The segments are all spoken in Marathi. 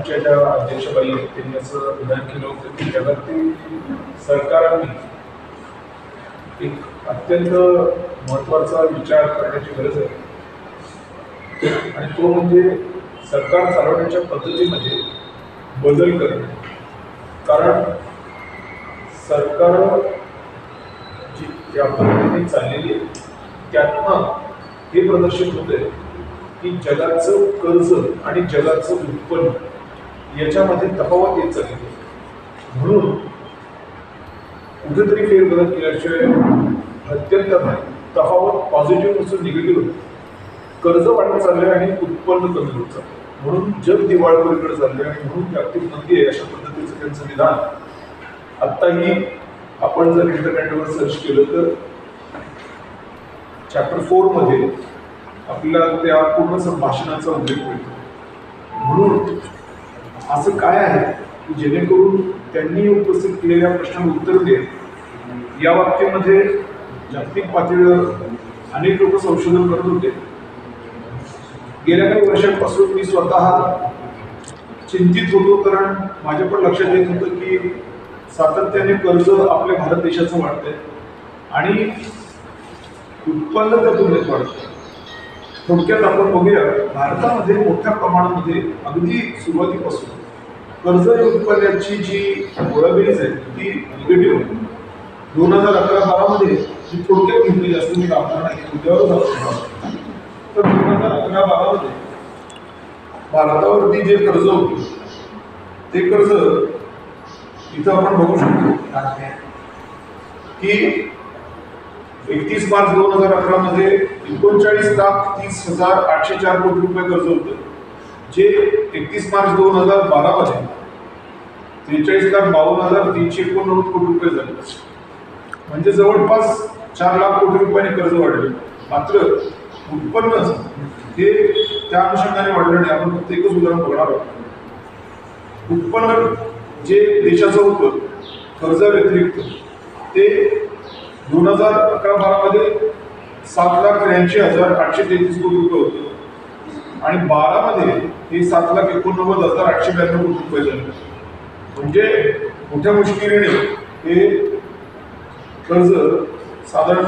आमच्या ज्या अध्यक्षबाई आहेत त्यांनी असं विधान केलं होतं की जगातील सरकारांनी एक अत्यंत महत्त्वाचा विचार करण्याची गरज आहे. आणि तो म्हणजे सरकार चालवण्याच्या पद्धतीमध्ये बदल करणे. कारण सरकार जी ज्या पद्धतीने चाललेली त्यातनं हे प्रदर्शित होते की जगाचं कर्ज आणि जगाचं उत्पन्न याच्यामध्ये तफावत येत चालली. म्हणून कुठेतरी फेरबदल केल्याशिवाय अत्यंत नाही तफावत पॉझिटिव्ह नसून निगेटिव्ह होते. कर्ज वाढत चाललंय आणि उत्पन्न कमी होत चाललं म्हणून जग दिवाळखोरीकडे चालले आणि म्हणून जागतिक मंदी आहे अशा पद्धतीचं त्यांचं विधान आत्ताही आपण जर इंटरनेटवर सर्च केलं तर चॅप्टर फोरमध्ये आपल्याला त्या पूर्ण संभाषणाचा उल्लेख मिळतो. म्हणून असं काय आहे की जेणेकरून त्यांनी उपस्थित केलेल्या प्रश्नाला उत्तर देत या बाबतीमध्ये जागतिक पातळीवर अनेक लोक संशोधन करत होते. गेल्या काही वर्षांपासून मी स्वतः चिंतित होतो कारण माझ्या पण लक्षात येत होतं की सातत्याने कर्ज आपल्या भारत देशाचं वाढतंय आणि उत्पन्न त्या तुलनेत वाढतं थोडक्यात आपण बघूया भारतामध्ये मोठ्या प्रमाणामध्ये अगदी सुरुवातीपासून कर्ज उत्पन्नाची जी गोळाबेरीज आहे ती निगेटिव्ह आहे दोन हजार अकरा बारामध्ये जी थोडक्यात घेतली जास्त मी लावणार नाही उद्यावर तर दोन हजार अकरा बारामध्ये भारतावरती जे कर्ज होते ते कर्ज इथं आपण बघू शकतो. की एकतीस मार्च दोन हजार अकरा मध्ये एकोणचाळीस लाख तीस हजार आठशे चार कोटी रुपये कर्ज होतं. जे एकतीस मार्च दोन हजार बारा मध्ये त्रेचाळीस लाख बावन्न हजार तीनशे एकोणनव्वद कोटी रुपये झाले. म्हणजे जवळपास चार लाख कोटी रुपयांनी कर्ज वाढले. मात्र उत्पन्न हे त्या अनुषंगाने वाढलं नाही. आपण फक्त एकच उदाहरण बघणार आहोत. उत्पन्न जे देशाचं होतं कर्जाव्यतिरिक्त ते दोन हजार अकरा बारामध्ये सात लाख त्र्याऐंशी हजार आठशे तेहतीस कोटी रुपये होतं. आणि बारामध्ये हे सात लाख एकोणनव्वद हजार आठशे ब्याण्णव कोटी रुपये झाले. म्हणजे मोठ्या मुश्किलीने हे कर्ज साधारण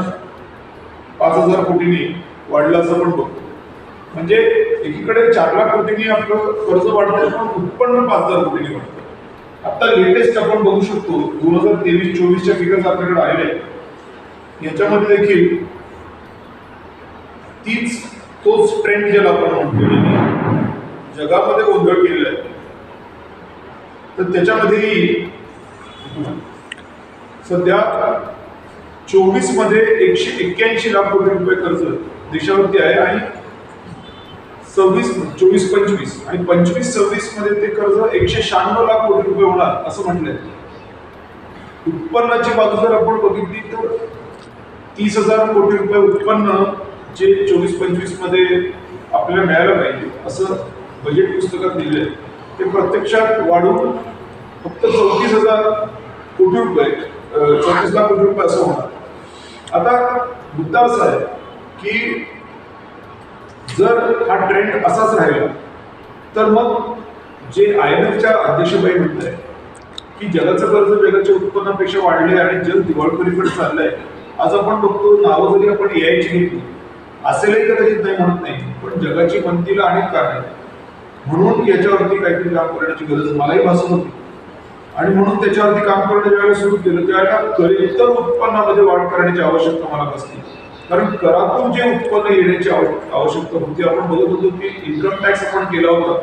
पाच हजार कोटींनी वाढलं असं पण बघतो. म्हणजे एकीकडे चार लाख कोटींनी आपलं कर्ज वाढतंय पण उत्पन्न पाच हजार कोटींनी वाढतं आता लेटेस्ट आपण बघू शकतो दोन हजार तेवीस चोवीसच्या फिगर्स आपल्याकडे आलेले आहेत. याच्यामध्ये देखील तीच तोच ट्रेंड ज्याला आपण म्हणतो जगामध्ये गोंधळ केलेला आहे. तर त्याच्यामध्येही सध्या चोवीसमध्ये एकशे एक्क्याऐंशी लाख कोटी रुपये कर्ज देशावरती आहे आणि सव्वीस चोवीस पंचवीस आणि पंचवीस सव्वीसमध्ये ते कर्ज एकशे शहाण्णव लाख कोटी रुपये होणार असं म्हटलंय. उत्पन्नाची बाजू जर आपण बघितली तर तीस हजार कोटी रुपये उत्पन्न जे चोवीस पंचवीसमध्ये आपल्याला मिळायला पाहिजे असं बजेट पुस्तकात दिले आहे ते प्रत्यक्षात वाढून फक्त चौतीस हजार कोटी रुपये चौतीस लाख कोटी रुपये असं होणार. आता मुद्दा असा आहे की जर हा ट्रेंड असाच राहिला तर मग जे आय एम एफच्या अध्यक्षबाई म्हणत आहे की जगाचं कर्ज जगाच्या उत्पन्नापेक्षा वाढले आणि जग दिवाळखोरीकडे चाललंय आज आपण बघतो नावं जरी आपण यायची घेतली असेलही कदाचित नाही म्हणत नाही. पण जगाची बनतीला अनेक कारण. म्हणून याच्यावरती काहीतरी काम करण्याची गरज मलाही भासत होती. आणि म्हणून त्याच्यावरती काम करणं ज्यावेळेला सुरू केलं. त्यावेळेला करेतर उत्पन्नामध्ये वाढ करण्याची आवश्यकता मला भासली. कारण करातून जे उत्पन्न येण्याची आवश्यकता होती आपण बघत होतो की इन्कम टॅक्स आपण केला होता.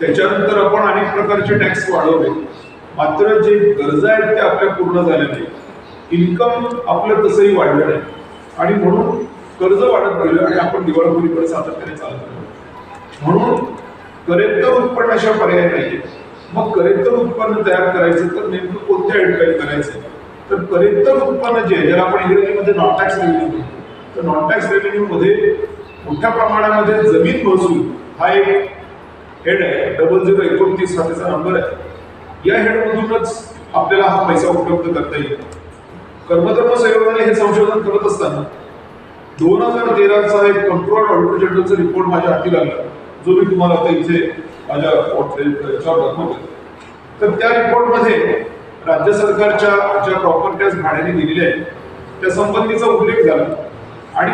त्याच्यानंतर आपण अनेक प्रकारचे टॅक्स वाढवले. मात्र जे गरजा आहेत त्या आपल्या पूर्ण झाल्या नाही इन्कम आपलं तसंही वाढलं नाही. आणि म्हणून कर्ज वाढत गेलं आणि आपण दिवाळखोरीकडे सातत्याने चालत गेलो म्हणून करेक्टर उत्पन्नाशिवाय पर्याय नाही मग करेक्टर उत्पन्न तयार करायचं तर नेमकं कोणत्या ठिकाणी करायचं? तर करेक्टर उत्पन्न जे आहे ज्याला आपण इंग्रजीमध्ये नॉन टॅक्स रेव्हेन्यू म्हणतो तर नॉन टॅक्स रेव्हेन्यूमध्ये मोठ्या प्रमाणामध्ये जमीन महसूल हा एक हेड आहे डबल झिरो एकोणतीस हा त्याचा नंबर आहे. या हेडमधूनच आपल्याला हा पैसा उपलब्ध करता येईल. कर्मधर्म संयोगाने हे संशोधन करत असताना दोन हजार तेराचा एक कंट्रोल ऑडिटर जनरलचा रिपोर्ट माझ्या हाती लागला. जो मी तुम्हाला आता इथे माझ्या याच्यावर दाखवतो तर त्या रिपोर्टमध्ये राज्य सरकारच्या ज्या प्रॉपर्टीज भाड्याने दिलेल्या आहेत त्या संबंधीचा उल्लेख झाला. आणि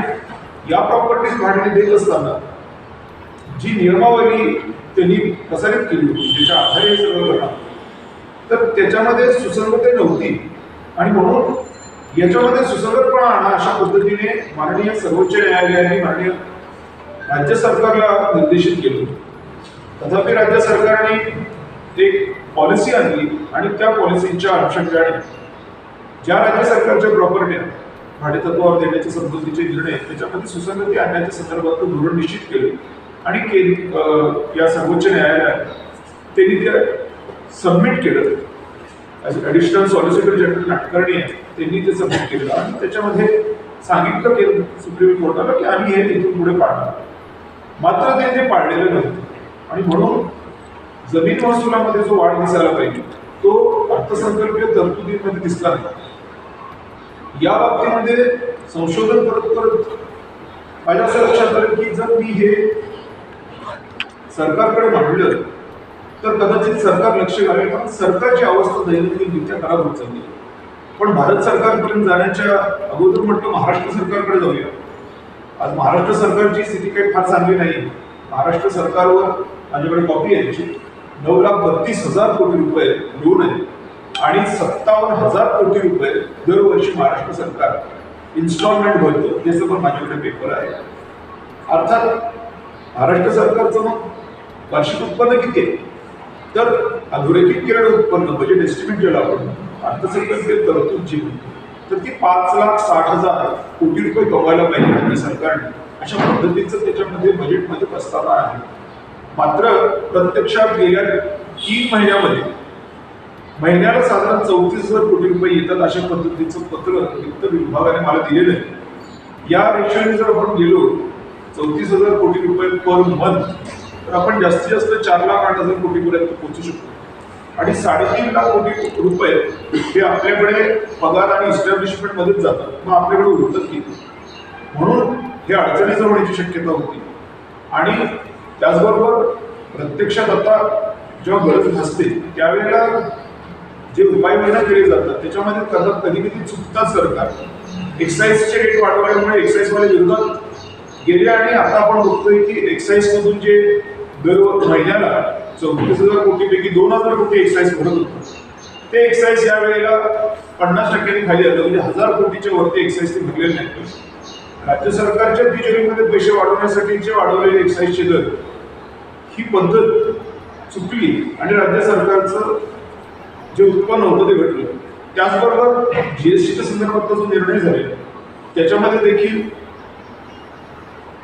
या प्रॉपर्टीज भाड्याने देत असताना जी नियमावली त्यांनी प्रसारित केली होती ज्याच्या आधारे सगळं तर त्याच्यामध्ये सुसंगती नव्हती. आणि म्हणून याच्यामध्ये सुसंगतपणा आणा अशा पद्धतीने माननीय सर्वोच्च न्यायालयाने माननीय राज्य सरकारला निर्देशित केलं तथापि राज्य सरकारने एक पॉलिसी आणली आणि त्या पॉलिसीच्या अनुषंगाने ज्या राज्य सरकारच्या प्रॉपर्ट्या भाडेतत्वावर देण्याच्या संबंधीचे निर्णय त्याच्यामध्ये सुसंगती आणण्याच्या संदर्भात धोरण निश्चित केले. आणि के या सर्वोच्च न्यायालयात त्यांनी ते सबमिट केलं. ॲडिशनल सॉलिसिटर जनरल नाटकर्णी आहे त्यांनी ते सबमिट केलं. आणि त्याच्यामध्ये सांगितलं की सुप्रीम कोर्टाला की आम्ही हे तिथून पुढे पाळणार मात्र ते ते पाळलेलं नव्हतं. आणि म्हणून जमीन महसुलामध्ये जो वाढ दिसायला पाहिजे तो अर्थसंकल्पीय तरतुदीमध्ये दिसला नाही. या बाबतीमध्ये संशोधन करत करत माझ्या असं लक्षात आलं की जर मी हे सरकारकडे मांडलं तर कदाचित सरकार लक्ष घालेल कारण सरकारची अवस्था दैनंदिनरित्या खराब होत चालली पण भारत सरकारपर्यंत जाण्याच्या अगोदर म्हटलं महाराष्ट्र सरकारकडे जाऊया. आज महाराष्ट्र सरकारची स्थिती काही फार चांगली नाही. महाराष्ट्र सरकारवर माझ्याकडे कॉपी आहे त्याची. नऊ लाख बत्तीस हजार कोटी रुपये लोन आहे आणि सत्तावन्न हजार कोटी रुपये दरवर्षी महाराष्ट्र सरकार इन्स्टॉलमेंट भरतं. त्याचं पण माझ्याकडे पेपर आहे. अर्थात महाराष्ट्र सरकारचं मग वार्षिक उत्पन्न किती आहे? तर अधोरेखित किरण उत्पन्न म्हणजे बजेट एस्टिमेट ज्याला आपण अर्थसंकल्पीय तरतूदची तर ती पाच लाख साठ हजार कोटी रुपये कमवायला पाहिजे राज्य सरकारने. अशा पद्धतीचं त्याच्यामध्ये बजेटमध्ये प्रस्तावना आहे. मात्र प्रत्यक्षात गेल्या तीन महिन्यामध्ये महिन्याला साधारण चौतीस हजार कोटी रुपये येतात अशा पद्धतीचं पत्र वित्त विभागाने मला दिलेलं आहे. या रेशोने जर आपण गेलो चौतीस हजार कोटी रुपये पर मंथ तर आपण जास्तीत जास्त चार लाख आठ हजार कोटीपर्यंत पोहोचू शकतो. आणि साडेतीन लाख कोटी रुपये हे आपल्याकडे पगार आणि इस्टॅब्लिशमेंटमध्येच जातात. मग आपल्याकडे उरतात किती म्हणून हे अडचणीचं होण्याची शक्यता होती. आणि त्याचबरोबर प्रत्यक्षात आता जेव्हा गरज भासते त्यावेळेला जे उपाययोजना केले जातात त्याच्यामध्ये कदा कधी कधी चुकतात सरकार. एक्साईजचे रेट वाढवल्यामुळे एक्साईजवाले विरोधात गेले आणि आता आपण बघतोय की एक्साईजमधून जे दर महिन्याला चौतीस हजार कोटीपैकी दोन हजार कोटी एक्साईज भरत होतं. ते एक्साईज या वेळेला पन्नास टक्क्यांनी खाली आलं. म्हणजे हजार कोटीच्या वरती एक्साईज ते भरलेले नाही राज्य सरकारच्या तिजोरीमध्ये पैसे वाढवण्यासाठी जे वाढवलेले एक्साईजचे दर ही पद्धत चुकली आणि राज्य सरकारचं जे उत्पन्न होतं ते घटलं. त्याचबरोबर जी एस टीच्या संदर्भातला जो निर्णय झालेला त्याच्यामध्ये देखील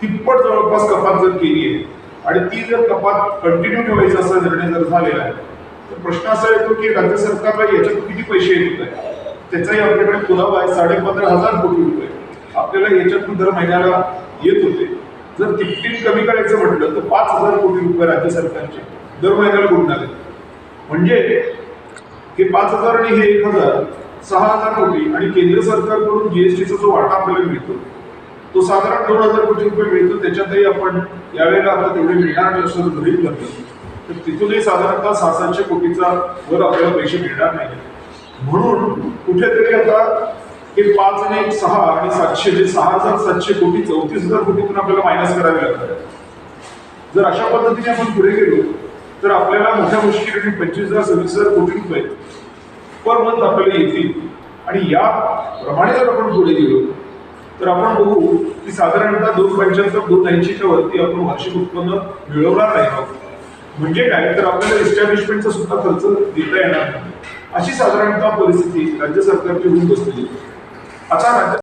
तिप्पट जवळपास कपात जर केली आहे आणि ती जर कपात कंटिन्यू ठेवायचा असा निर्णय जर झालेला आहे तर प्रश्न असा येतो की राज्य सरकारला याच्यात किती पैसे येत आहे त्याचाही आपल्याकडे पुरावा आहे साडेपंधरा हजार कोटी रुपये. आपल्याला याच्यातून दर महिन्याला येत होते. जर तिप्पटीत कमी करायचं म्हटलं तर पाच हजार कोटी रुपये राज्य सरकारचे दर महिन्याला गुंडाले म्हणजे हे पाच हजार आणि हे एक हजार सहा हजार कोटी आणि केंद्र सरकारकडून जीएसटीचा जो वाटा आपल्याला मिळतो तो साधारण दोन हजार कोटी रुपये मिळतो त्याच्यातही आपण यावेळेला आता तेवढे मिळणार नाही असं गृहित धरलं तर तिथूनही साधारणतः सहा सातशे कोटीचा वर आपल्याला पैसे मिळणार नाही म्हणून कुठेतरी आता हे पाच आणि एक सहा आणि सातशे जे सहा हजार सातशे कोटी चौतीस हजार कोटीतून आपल्याला मायनस करावे लागतात. जर अशा पद्धतीने आपण पुढे गेलो तर आपल्याला मोठ्या मुश्किलीने पंचवीस हजार सव्वीस हजार कोटी रुपये पर मंथ आपल्याला येतील. आणि या प्रमाणे जर आपण पुढे गेलो तर आपण बघू की साधारणतः दोन पंच्याहत्तर दोन ऐंशीच्या वरती आपण वार्षिक उत्पन्न मिळवणार नाही आहोत. म्हणजे काय? तर आपल्याला इस्टॅब्लिशमेंटचा सुद्धा खर्च देता येणार नाही. अशी साधारणतः परिस्थिती राज्य सरकारची होऊन बसलेली. आता